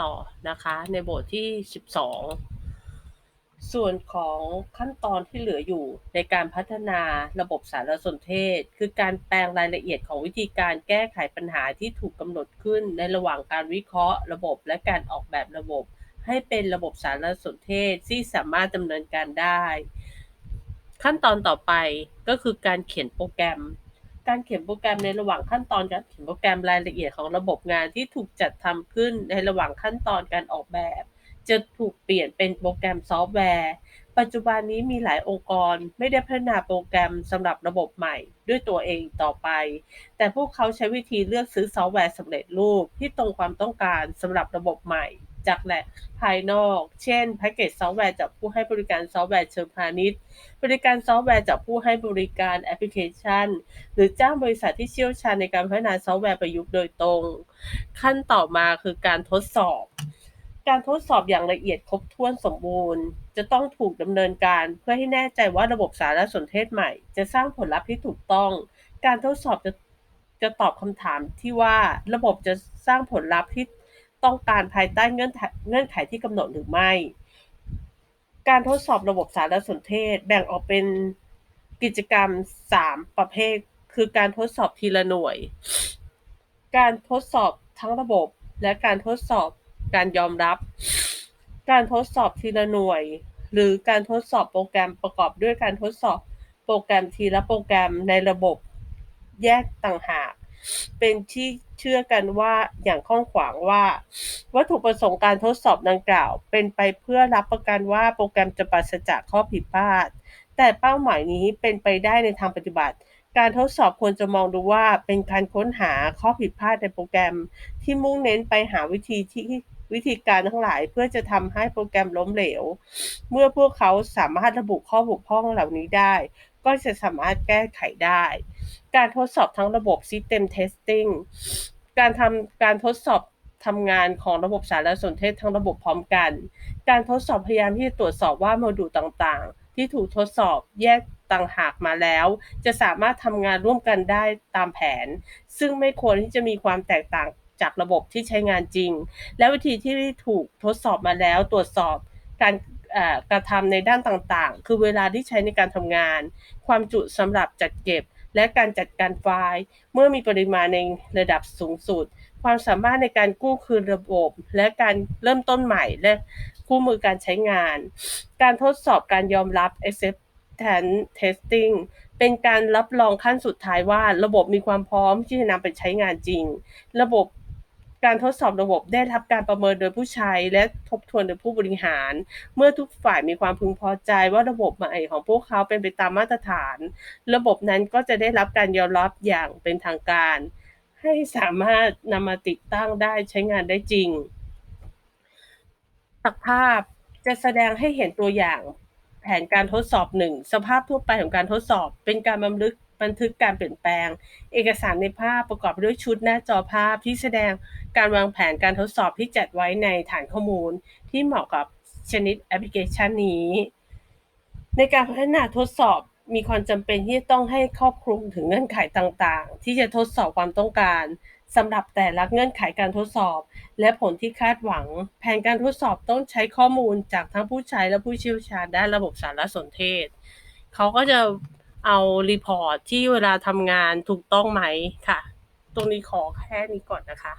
ต่อนะคะ ในบทที่ 12 ส่วนของขั้นตอนที่เหลืออยู่ในการพัฒนาระบบสารสนเทศ คือการแปลงรายละเอียดของวิธีการแก้ไขปัญหาที่ถูกกำหนดขึ้นในระหว่างการวิเคราะห์ระบบและการออกแบบระบบ ให้เป็นระบบสารสนเทศที่สามารถดำเนินการได้ ขั้นตอนต่อไปก็คือการเขียนโปรแกรม การเขียนโปรแกรมในระหว่างขั้นตอนการเขียนโปรแกรมรายละเอียดของระบบงานที่ถูกจัดทำขึ้นในระหว่างขั้นตอนการออกแบบ จะถูกเปลี่ยนเป็นโปรแกรมซอฟต์แวร์ ปัจจุบันนี้มีหลายองค์กรไม่ได้พัฒนาโปรแกรมสำหรับระบบใหม่ด้วยตัวเองต่อไป แต่พวกเขาใช้วิธีเลือกซื้อซอฟต์แวร์สำเร็จรูปที่ตรงความต้องการสำหรับระบบใหม่ จากแหล่งภายนอก เช่นแพ็กเกจซอฟต์แวร์จากผู้ให้บริการซอฟต์แวร์เชิงพาณิชย์ บริการซอฟต์แวร์จากผู้ให้บริการแอปพลิเคชัน หรือจ้างบริษัทที่เชี่ยวชาญในการพัฒนาซอฟต์แวร์ประยุกต์โดยตรง ขั้นต่อมาคือการทดสอบ การทดสอบอย่างละเอียดครบถ้วนสมบูรณ์ จะต้องถูกดำเนินการเพื่อให้แน่ใจว่าระบบสารสนเทศใหม่ จะสร้างผลลัพธ์ที่ถูกต้อง การทดสอบจะจะตอบคำถามที่ว่าระบบจะสร้างผลลัพธ์ที่ ต้องการภายใต้เงื่อนไขเงื่อนไขที่กำหนดหรือไม่ การทดสอบระบบสารสนเทศแบ่งออกเป็นกิจกรรม 3 ประเภท คือการทดสอบทีละหน่วย การทดสอบทั้งระบบ และการทดสอบการยอมรับ การทดสอบทีละหน่วย หรือการทดสอบโปรแกรมประกอบด้วยการทดสอบโปรแกรมทีละโปรแกรมในระบบแยกต่างหาก เป็นที่เชื่อกันว่าอย่างข้องขวางว่า วัตถุประสงค์การทดสอบดังกล่าว เป็นไปเพื่อรับประกันว่าโปรแกรมจะปราศจากข้อผิดพลาด แต่เป้าหมายนี้เป็นไปได้ในทางปฏิบัติ การทดสอบควรจะมองดูว่าเป็นการค้นหาข้อผิดพลาดในโปรแกรม ที่มุ่งเน้นไปหาวิธีที่วิธีการทั้งหลายเพื่อจะทำให้โปรแกรมล้มเหลว เมื่อพวกเขาสามารถระบุข้อบกพร่องเหล่านี้ได้ ก็จะสามารถแก้ไขได้ การทดสอบทั้งระบบ System Testing การทำการทดสอบทำงานของระบบสารสนเทศทั้งระบบพร้อมกัน การทดสอบพยายามที่จะตรวจสอบว่าโมดูลต่างๆ ที่ถูกทดสอบแยกต่างหากมาแล้ว จะสามารถทำงานร่วมกันได้ตามแผน ซึ่งไม่ควรที่จะมีความแตกต่างจากระบบที่ใช้งานจริง และวิธีที่ถูกทดสอบมาแล้วตรวจสอบการ กระทำในด้านต่างๆ คือเวลาที่ใช้ในการทำงาน ความจุสำหรับจัดเก็บ และการจัดการไฟล์ เมื่อมีปริมาณในระดับสูงสุด ความสามารถในการกู้คืนระบบ และการเริ่มต้นใหม่และคู่มือการใช้งาน การทดสอบการยอมรับ acceptance testing เป็นการรับรองขั้นสุดท้ายว่า ระบบมีความพร้อมที่จะนำไปใช้งานจริง ระบบ การทดสอบระบบได้รับการประเมินโดยผู้ใช้ และทบทวนโดยผู้บริหาร เมื่อทุกฝ่ายมีความพึงพอใจว่าระบบใหม่ของพวกเขาเป็นไปตามมาตรฐาน ระบบนั้นก็จะได้รับการยอมรับอย่างเป็นทางการ ให้สามารถนำมาติดตั้งได้ใช้งานได้จริงจากภาพจะแสดงให้เห็นตัวอย่างแผนการทดสอบหนึ่งสภาพทั่วไปของการทดสอบ เป็นการบันทึก บันทึกการเปลี่ยนแปลง เอกสารในภาพประกอบด้วยชุดหน้าจอภาพที่แสดงการวางแผนการทดสอบที่จัดไว้ในฐานข้อมูล ที่เหมาะกับชนิดแอปพลิเคชันนี้ ในการพัฒนาทดสอบมีความจำเป็นที่จะต้องให้ครอบคลุมถึงเงื่อนไขต่างๆ ที่จะทดสอบความต้องการสำหรับแต่ละเงื่อนไขการทดสอบ และผลที่คาดหวัง แผนการทดสอบต้องใช้ข้อมูลจากทั้งผู้ใช้และผู้เชี่ยวชาญด้านระบบสารสนเทศ เขาก็จะ เอารีพอร์ตที่เวลาทำงานถูกต้องไหมค่ะ ตรงนี้ขอแค่นี้ก่อนนะคะ